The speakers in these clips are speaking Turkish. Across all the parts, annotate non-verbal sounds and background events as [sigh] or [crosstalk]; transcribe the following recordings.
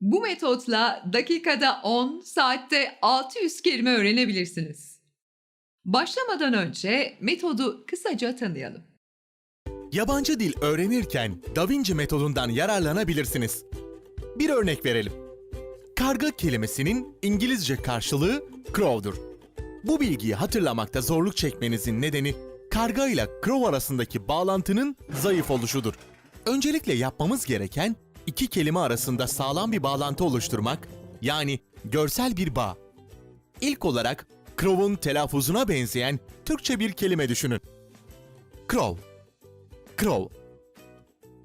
Bu metotla dakikada 10, saatte 600 kelime öğrenebilirsiniz. Başlamadan önce metodu kısaca tanıyalım. Yabancı dil öğrenirken Da Vinci metodundan yararlanabilirsiniz. Bir örnek verelim. Karga kelimesinin İngilizce karşılığı crow'dur. Bu bilgiyi hatırlamakta zorluk çekmenizin nedeni karga ile crow arasındaki bağlantının zayıf oluşudur. Öncelikle yapmamız gereken iki kelime arasında sağlam bir bağlantı oluşturmak, yani görsel bir bağ. İlk olarak crow'un telaffuzuna benzeyen Türkçe bir kelime düşünün. Crow Crow.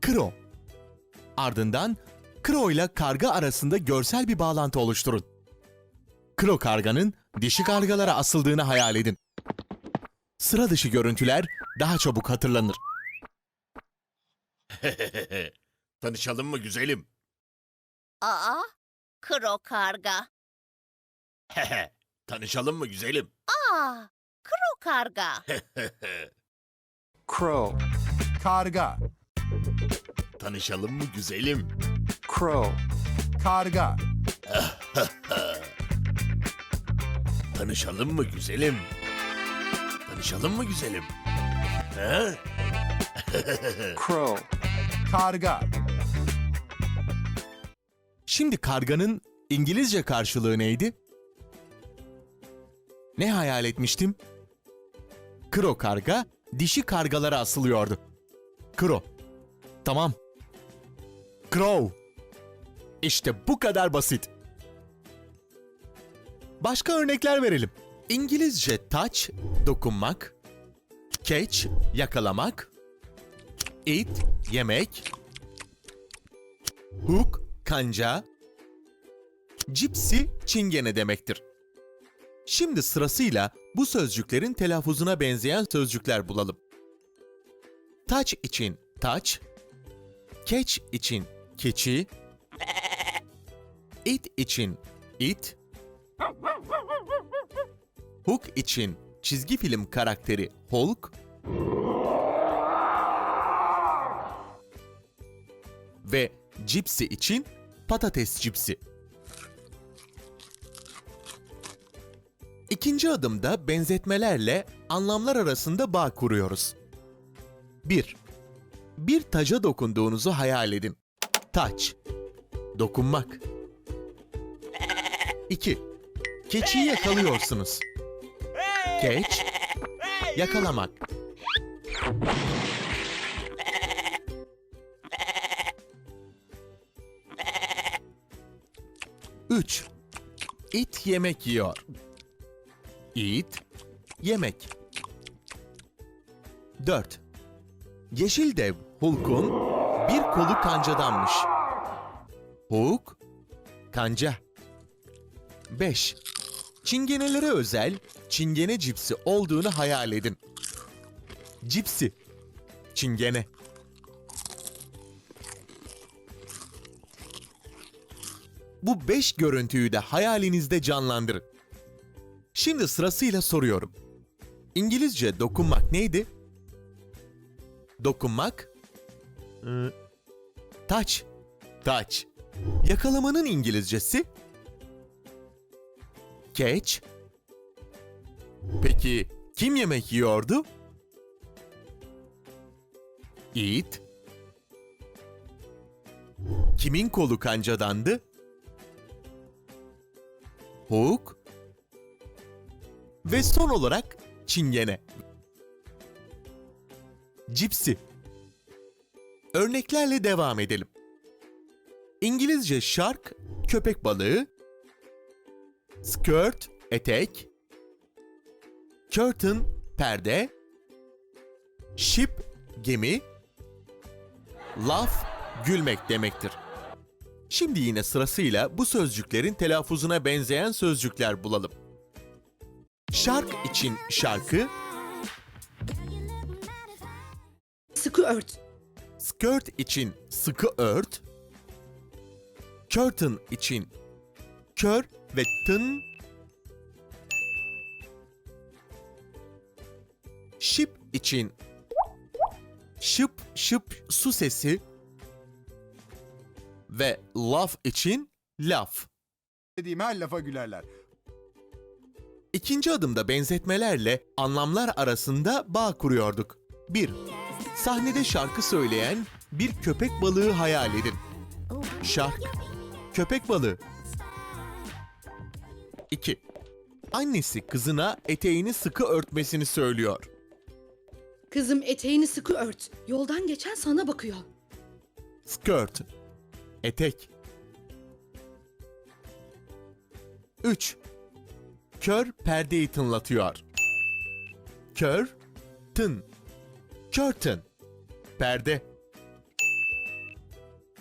Crow. Ardından crow ile karga arasında görsel bir bağlantı oluşturun. Crow karganın dişi kargalara asıldığını hayal edin. Sıra dışı görüntüler daha çabuk hatırlanır. [laughs] Tanışalım mı güzelim? Aa, [laughs] kro karga. Tanışalım mı güzelim? Aa, kro karga. Crow. Karga. Tanışalım mı güzelim? Crow. Karga. Tanışalım mı güzelim? Tanışalım mı güzelim? He? [laughs] Crow. Karga. Şimdi karganın İngilizce karşılığı neydi? Ne hayal etmiştim? Kro karga dişi kargalara asılıyordu. Kro. Tamam. Crow. İşte bu kadar basit. Başka örnekler verelim. İngilizce touch, dokunmak. Catch, yakalamak. Eat, yemek. Hook, kanca. Gypsy, çingene demektir. Şimdi sırasıyla bu sözcüklerin telaffuzuna benzeyen sözcükler bulalım. Touch için touch, catch için keçi, it için it, hook için çizgi film karakteri Hulk ve Gypsy için patates cipsi. İkinci adımda benzetmelerle anlamlar arasında bağ kuruyoruz. 1. Bir taca dokunduğunuzu hayal edin. Touch. Dokunmak. 2. Keçiyi yakalıyorsunuz. Catch. Yakalamak. 3. İt yemek yiyor. Eat, yemek. 4. Yeşil dev Hulk'un bir kolu kancadanmış. Hulk, kanca. 5. Çingenelere özel çingene cipsi olduğunu hayal edin. Cipsi, çingene. Bu beş görüntüyü de hayalinizde canlandırın. Şimdi sırasıyla soruyorum. İngilizce dokunmak neydi? Dokunmak? Ee, touch. Touch. Yakalamanın İngilizcesi? Catch. Peki kim yemek yiyordu? Eat. Kimin kolu kancadandı? Hook. Ve son olarak çingene. Cipsi. Örneklerle devam edelim. İngilizce shark, köpek balığı. Skirt, etek. Curtain, perde. Ship, gemi. Laugh, gülmek demektir. Şimdi yine sırasıyla bu sözcüklerin telaffuzuna benzeyen sözcükler bulalım. Şark için şarkı, Sıkı ört. skirt için sıkı ört, curtain için kör ve tın, ship için şıp şıp su sesi ve laugh için laf. Dediğim her lafa gülerler. İkinci adımda benzetmelerle anlamlar arasında bağ kuruyorduk. 1. Sahnede şarkı söyleyen bir köpek balığı hayal edin. Şark, köpek balığı. 2. Annesi kızına eteğini sıkı örtmesini söylüyor. Kızım eteğini sıkı ört. Yoldan geçen sana bakıyor. Skirt, etek. 3. Kör perdeyi tınlatıyor. Kör, tın. Curtain, perde.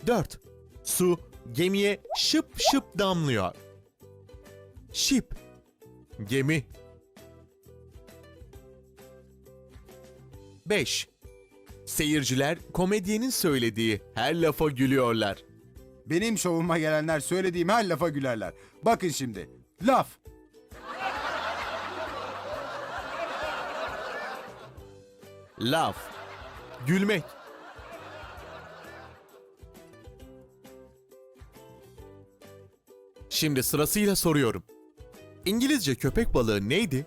4. Su gemiye şıp şıp damlıyor. Ship, gemi. 5. Seyirciler komedyenin söylediği her lafa gülüyorlar. Benim şovuma gelenler söylediğim her lafa gülerler. Bakın şimdi. Laf. Laf. Gülmek. Şimdi sırasıyla soruyorum. İngilizce köpek balığı neydi?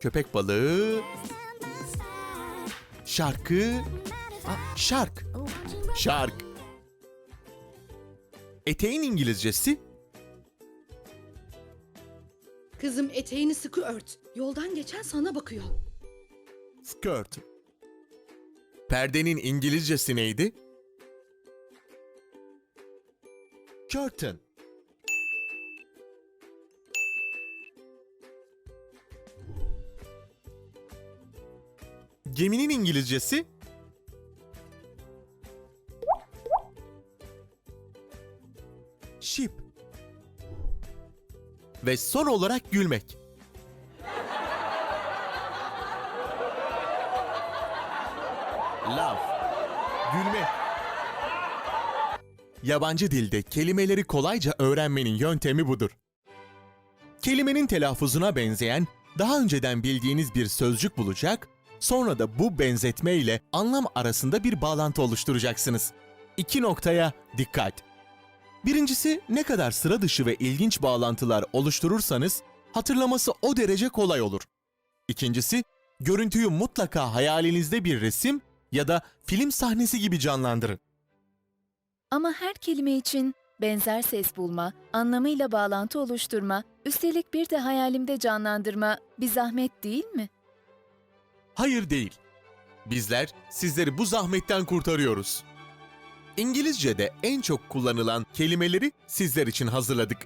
Köpek balığı... Şarkı... Aa, Şark. Şark. Eteğin İngilizcesi Kızım eteğini sıkı ört. Yoldan geçen sana bakıyor. Skirt. Perdenin İngilizcesi neydi? Curtain. Geminin İngilizcesi? Ship. Ve son olarak gülmek. Laf. Gülmek. Yabancı dilde kelimeleri kolayca öğrenmenin yöntemi budur. Kelimenin telaffuzuna benzeyen, daha önceden bildiğiniz bir sözcük bulacak, sonra da bu benzetme ile anlam arasında bir bağlantı oluşturacaksınız. İki noktaya dikkat. Birincisi ne kadar sıra dışı ve ilginç bağlantılar oluşturursanız hatırlaması o derece kolay olur. İkincisi, görüntüyü mutlaka hayalinizde bir resim ya da film sahnesi gibi canlandırın. Ama her kelime için benzer ses bulma, anlamıyla bağlantı oluşturma, üstelik bir de hayalimde canlandırma bir zahmet değil mi? Hayır değil. Bizler sizleri bu zahmetten kurtarıyoruz. İngilizce'de en çok kullanılan kelimeleri sizler için hazırladık.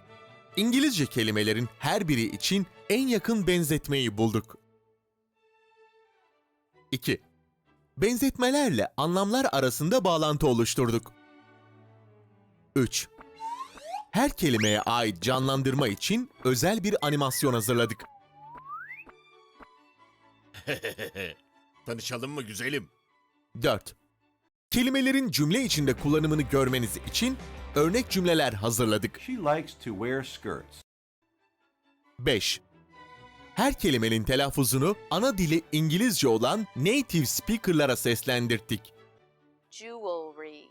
İngilizce kelimelerin her biri için en yakın benzetmeyi bulduk. 2. Benzetmelerle anlamlar arasında bağlantı oluşturduk. 3. Her kelimeye ait canlandırma için özel bir animasyon hazırladık. [laughs] Tanışalım mı güzelim? 4. Kelimelerin cümle içinde kullanımını görmeniz için örnek cümleler hazırladık. She likes to wear skirts. 5. Her kelimenin telaffuzunu ana dili İngilizce olan native speaker'lara seslendirdik. jewelry,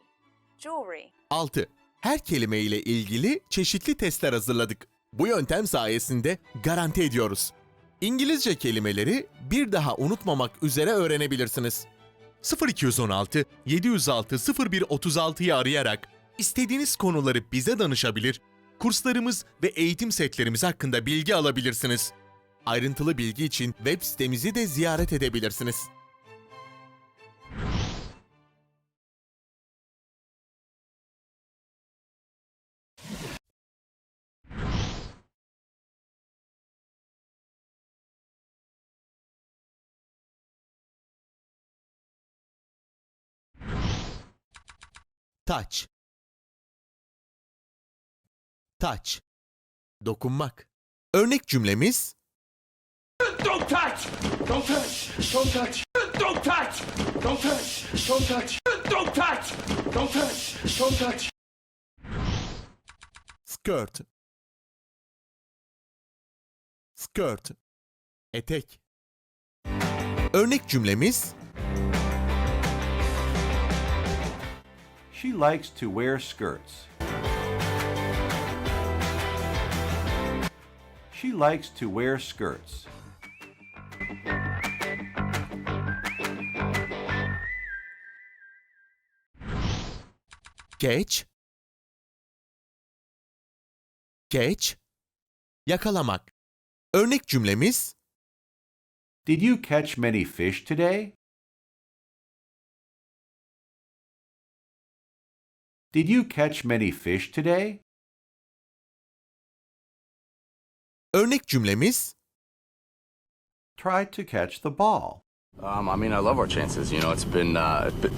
jewelry, 6. Her kelime ile ilgili çeşitli testler hazırladık. Bu yöntem sayesinde garanti ediyoruz. İngilizce kelimeleri bir daha unutmamak üzere öğrenebilirsiniz. 0216 706 0136'yı arayarak istediğiniz konuları bize danışabilir, kurslarımız ve eğitim setlerimiz hakkında bilgi alabilirsiniz. Ayrıntılı bilgi için web sitemizi de ziyaret edebilirsiniz. Touch. Touch. Dokunmak. Örnek cümlemiz Don't touch! Don't touch! Don't touch! Don't touch! Don't touch! Don't touch! Don't touch! Don't touch! Don't touch! skirt. Skirt. Etek. Örnek cümlemiz She likes to wear skirts. She likes to wear skirts. Geç. Geç. Yakalamak. Örnek cümlemiz Did you catch many fish today? Did you catch many fish today? Örnek cümlemiz Try to catch the ball. Um, I mean, I love our chances. You know, it's been, uh, it's been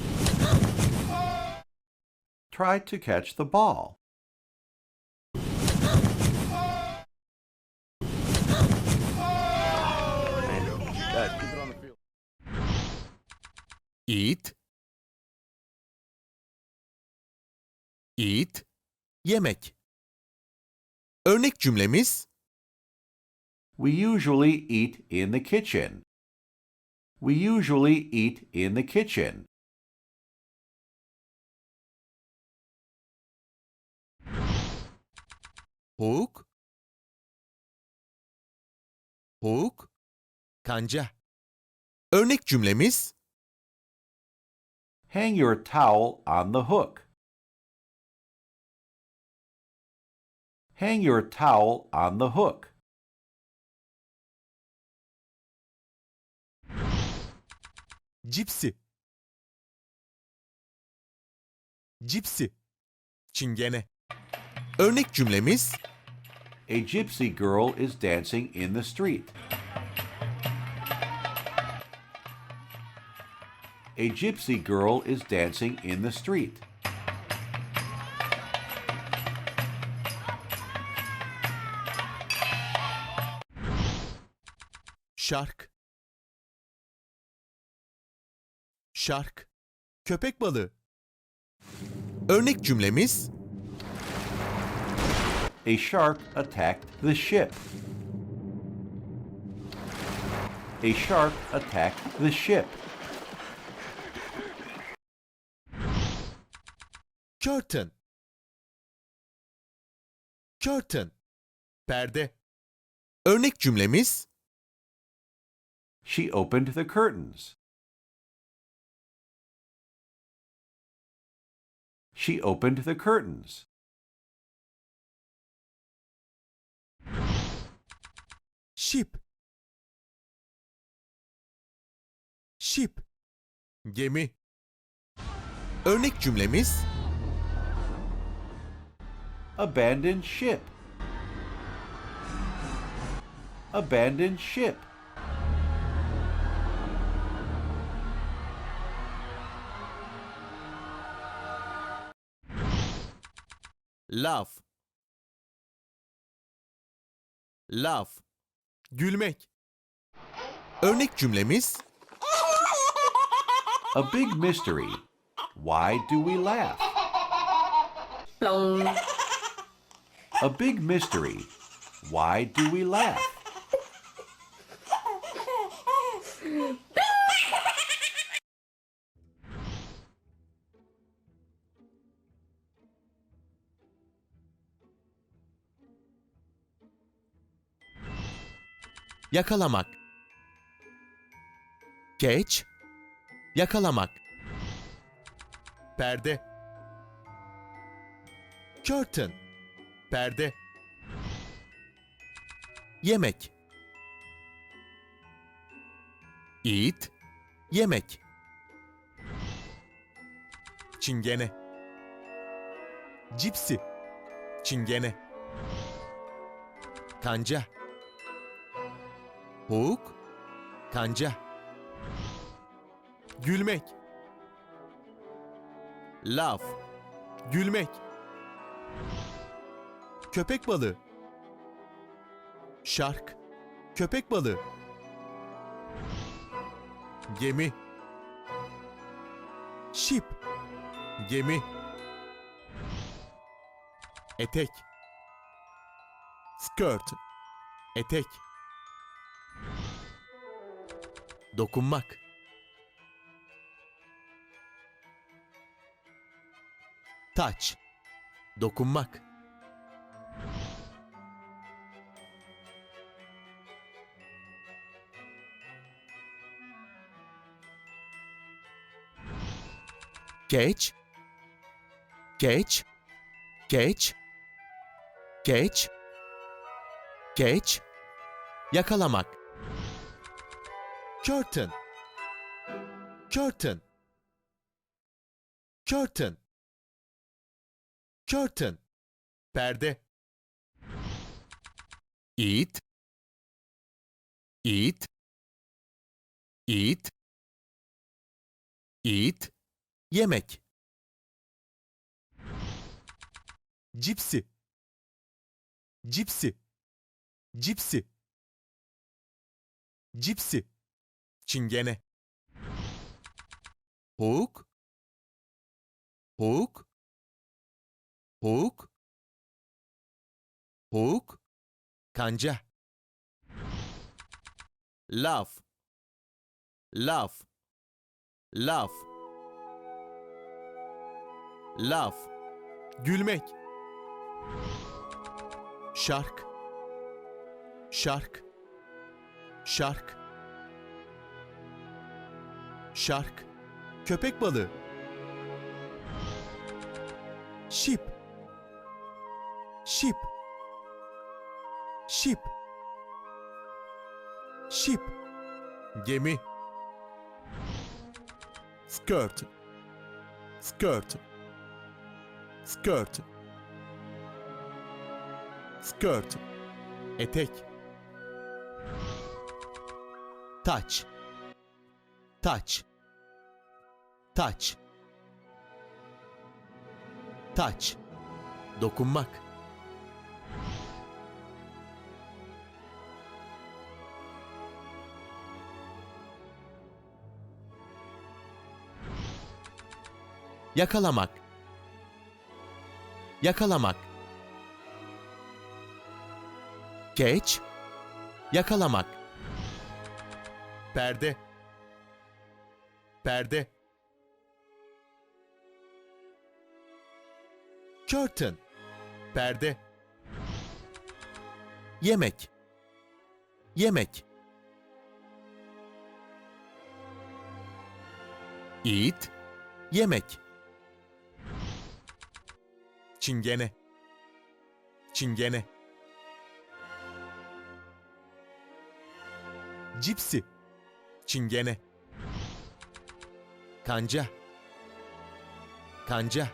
Try to catch the ball. eat. Eat. Yemek. Örnek cümlemiz We usually eat in the kitchen. We usually eat in the kitchen. Hook. Hook. Kanca. Örnek cümlemiz Hang your towel on the hook. Hang your towel on the hook. cipsi. Cipsi. Çingene. Örnek cümlemiz A gypsy girl is dancing in the street. A gypsy girl is dancing in the street. Şark. Şark. Köpek balığı. Örnek cümlemiz A shark attacked the ship. A shark attacked the ship. curtain. Curtain. Perde. Örnek cümlemiz She opened the curtains. She opened the curtains. ship. Ship. Gemi. Örnek cümlemiz Abandoned ship. Abandoned ship. Laf. Laf. Gülmek. Örnek cümlemiz A big mystery. Why do we laugh? A big mystery. Why do we laugh? Yakalamak. Geç. Yakalamak. Perde. Curtain. Perde. Yemek. Eat. Yemek. Çingene. Cipsi. Çingene. Kanca. Hook. Kanca. Gülmek. Laf. Gülmek. Köpek balığı. Şark. Köpek balığı. Gemi. Ship. Gemi. Etek. Skirt. Etek dokunmak. Taç, dokunmak. Geç, geç, geç, geç, geç, yakalamak. Curtain. Curtain. Curtain. Curtain. Perde. Eat. Eat. Eat. Eat. Yemek. Cipsi. Cipsi. Cipsi. Cipsi. Çingene. Hook. Hook. Hook. Hook. Kanca. Laf. Laf. Laf. Laf. Gülmek. Şark. Şark. Şark. Şark. Köpek balığı. Şip. Şip. Şip. Şip. Gemi. Skirt. Skirt. Skirt. Skirt. Etek. Touch. Touch. Touch. Touch. Dokunmak. Yakalamak. Yakalamak. Geç. Yakalamak. Perde. Perde. Curtain. Perde. Yemek. Yemek. Eat. Yemek. Çingene. Çingene. Cipsi. Çingene. Kanca. Kanca.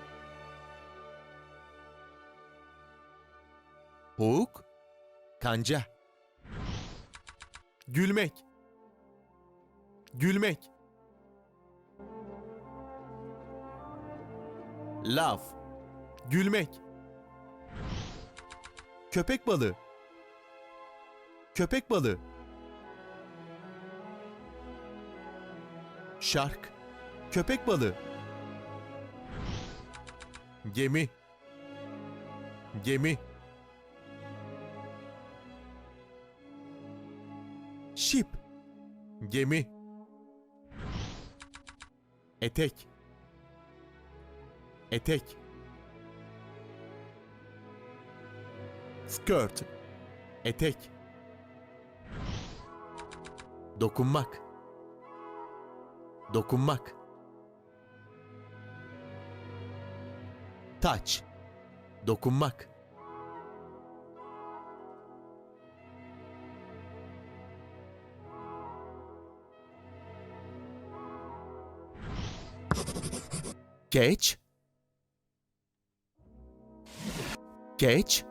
Hook. Kanca. Gülmek. Gülmek. Laf. Gülmek. Köpek balığı. Köpek balığı. Şark. Köpek balığı. Gemi. Gemi. Ship. Gemi. Etek. Etek. Skirt. Etek. Dokunmak. Dokunmak. Touch. Dokunmak. Geç. Geç.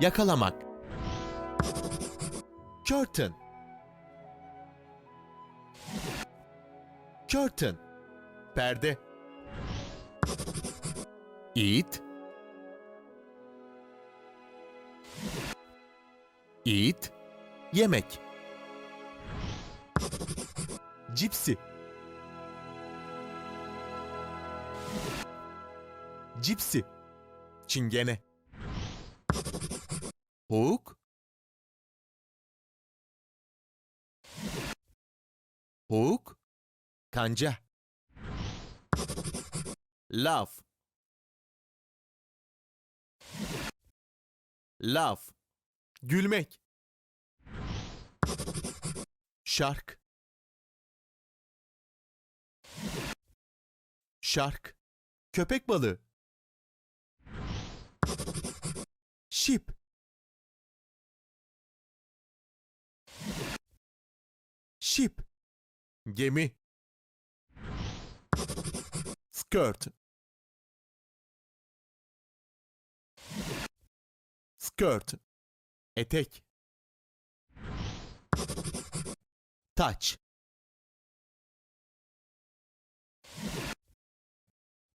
Yakalamak. Curtain. Curtain. Perde. Eat. Eat. Yemek. Cipsi. Cipsi. Çingene. Hook. Hook. Kanca. Laf. Laf. Gülmek. Şark. Shark. Köpek balığı. Ship. Ship. Gemi. Skirt. Skirt. Etek. Touch.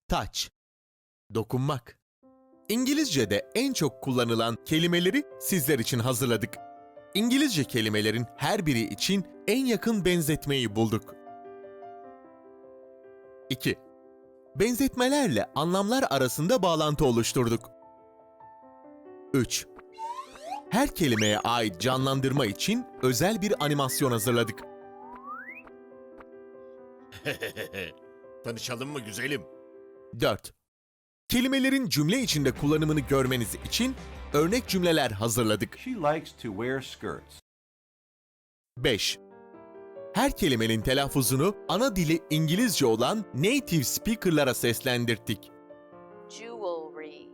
Touch. Dokunmak. İngilizce'de en çok kullanılan kelimeleri sizler için hazırladık. İngilizce kelimelerin her biri için en yakın benzetmeyi bulduk. 2. Benzetmelerle anlamlar arasında bağlantı oluşturduk. 3. Her kelimeye ait canlandırma için özel bir animasyon hazırladık. [laughs] Tanışalım mı güzelim? 4. Kelimelerin cümle içinde kullanımını görmeniz için örnek cümleler hazırladık. She likes to wear skirts. 5. Her kelimenin telaffuzunu ana dili İngilizce olan native speaker'lara seslendirdik. Jewelry.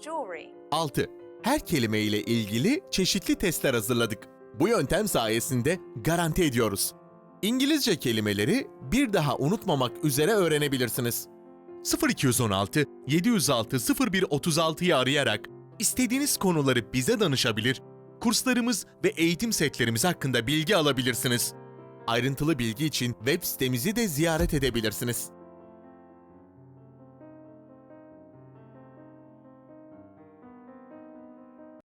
Jewelry. 6. Her kelime ile ilgili çeşitli testler hazırladık. Bu yöntem sayesinde garanti ediyoruz. İngilizce kelimeleri bir daha unutmamak üzere öğrenebilirsiniz. 0216 706 0136'yı arayarak istediğiniz konuları bize danışabilir, kurslarımız ve eğitim setlerimiz hakkında bilgi alabilirsiniz. Ayrıntılı bilgi için web sitemizi de ziyaret edebilirsiniz.